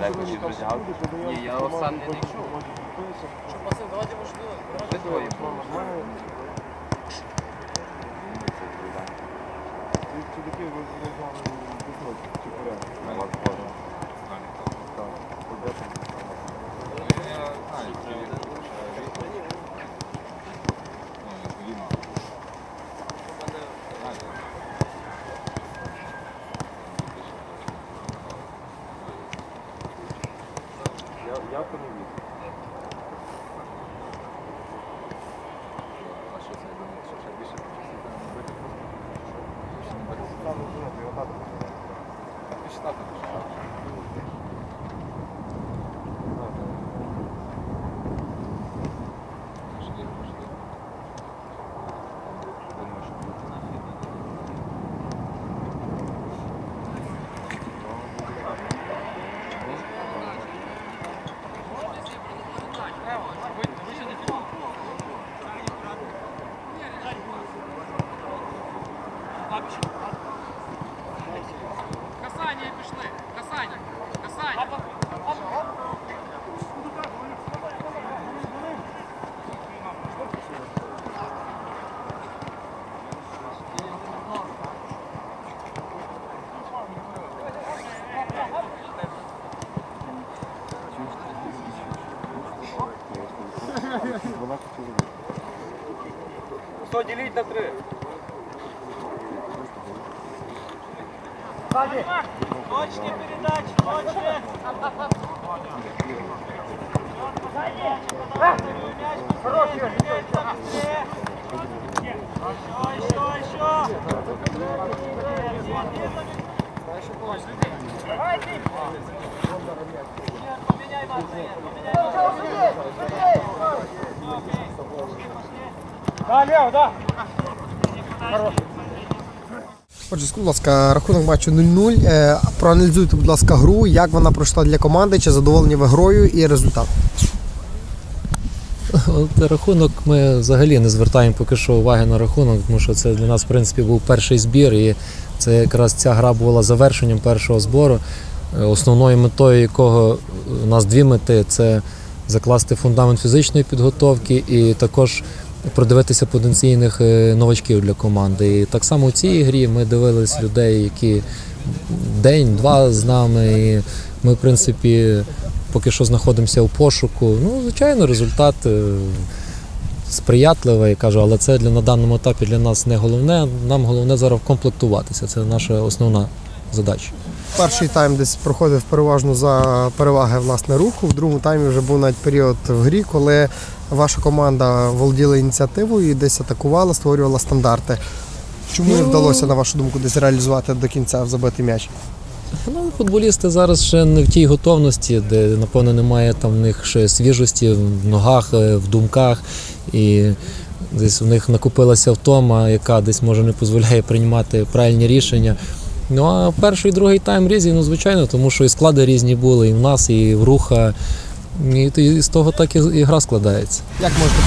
Я, ні, я Оксан не чув. Що, Максим, давайте можливо. Ви двоє були. Я то не вірю. А що це? Що ще більше почасів там не бити? Більше не бити? Там не знаю, його тато. Ти ж тата пішов. Що, діліть на три? Точні передачі, точні. Хороший, Що, що, що? Поміняй вас, Отже, скажіть, будь ласка, рахунок матчу 0-0. Е, Проаналізуйте, будь ласка, гру, як вона пройшла для команди, чи задоволені ви грою і результатом. От Рахунок ми взагалі не звертаємо поки що уваги на рахунок, тому що це для нас, в принципі, був перший збір, і це якраз ця гра була завершенням першого збору, е, основною метою якого у нас дві мети це закласти фундамент фізичної підготовки і також продивитися потенційних е, новачків для команди. І так само у цій грі ми дивились людей, які день-два з нами. І ми, в принципі, поки що знаходимося у пошуку. Ну, звичайно, результат е, сприятливий, кажу, але це для на даному етапі для нас не головне. Нам головне зараз комплектуватися. Це наша основна задача. Перший тайм десь проходив переважно за переваги власне руху. В другому таймі вже був навіть період в грі, коли ваша команда володіла ініціативою і десь атакувала, створювала стандарти. Чому не Ну, вдалося, на вашу думку, десь реалізувати до кінця забитий м'яч? Ну, футболісти зараз ще не в тій готовності, де, напевно, немає там в них ще свіжості в ногах, е, в думках. І десь в них накопилася втома, яка десь може не дозволяє приймати правильні рішення. Ну а перший і другий тайм різні, ну звичайно, тому що і склади різні були, і в нас, і в руха. І, і з того так і, і гра складається. Як можете